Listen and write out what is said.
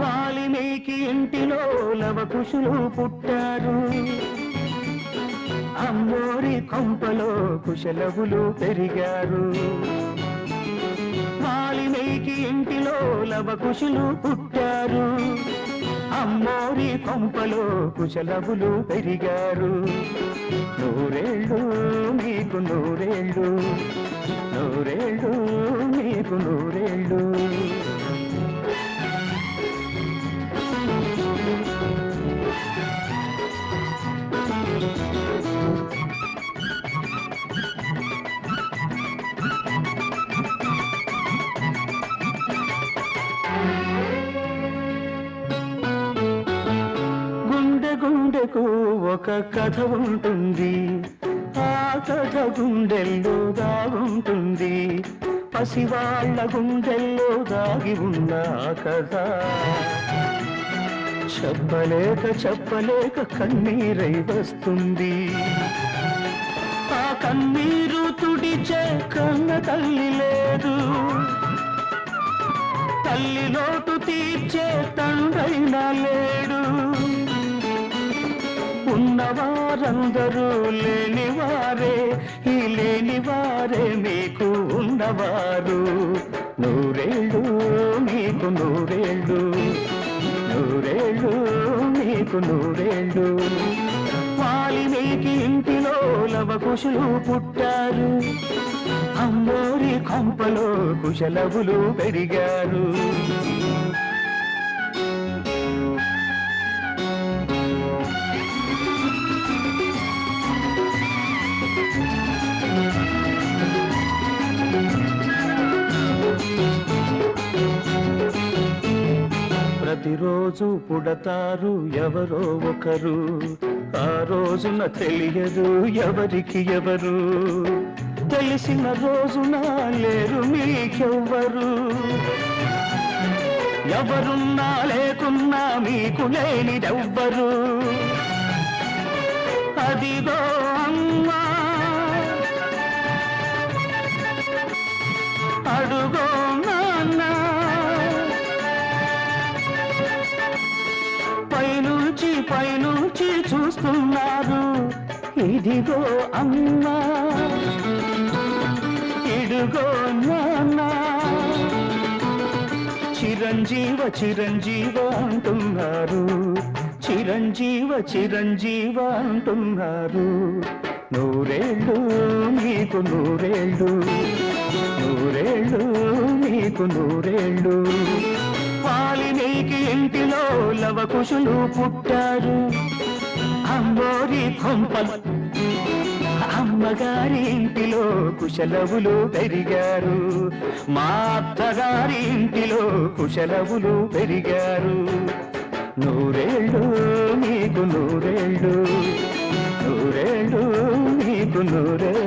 వాలిమీకి ఇంటిలో లవకుశులు పుట్టారు. అమ్మోరి కొంపలో కుశలవులు పెరిగారు. వాలిమీకి ఇంటిలో లవకుశులు పుట్టారు. అమ్మోరి కొంపలో కుశలవులు పెరిగారు. నూరేళ్ళు మీకు నూరేళ్ళు. నూరేళ్ళు మీకు నూరేళ్ళు. ఒక కథ ఉంటుంది. ఆ కథ గుండెల్లో దాగుంటుంది పసివాళ్ళ గుండెల్లో దాగి ఉన్న కథ. చెప్పలేక చెప్పలేక కన్నీరై వస్తుంది. ఆ కన్నీరు తుడిచే కన్న తల్లి లేదు. తల్లి లోటు తీర్చే తండ్రైనా లేడు. ఉన్నవారందరూ లేనివారే ఈ లేనివారే మీకు ఉన్నవారు. నూరేళ్ళు మీకు నూరేళ్ళు. నూరేళ్ళు మీకు నూరేళ్ళు. వాలిమీకి ఇంటిలో లవకుశులు పుట్టారు. అమ్మోరి కొంపలో కుశలవులు పెరిగారు. ప్రతిరోజు పుడతారు ఎవరో ఒకరు. ఆ రోజున తెలియదు ఎవరికి ఎవరు. తెలిసిన రోజున లేరు మీకెవ్వరు. ఎవరున్నా లేకున్నా మీకు లేనిదెవ్వరు. అదిగో అమ్మా పైనుంచి పైనుంచి చూస్తున్నారు. ఇదిగో అమ్మ. ఇడుగో నాన్న. చిరంజీవ చిరంజీవ అంటున్నారు. చిరంజీవ చిరంజీవ అంటున్నారు. నూరేళ్ళు మీకు నూరేళ్ళు. నూరేళ్ళు మీకు నూరేళ్ళు. కుంభకుశులు పుట్టారు. అమ్మోరి కొంపలు అమ్మగారి ఇంటిలో కుశలవులు పెరిగారు. మా అత్తగారి ఇంటిలో కుశలవులు పెరిగారు. నూరేళ్ళు నీకు నూరేళ్ళు నూరేళ్ళు నీకు నూరేళ్ళు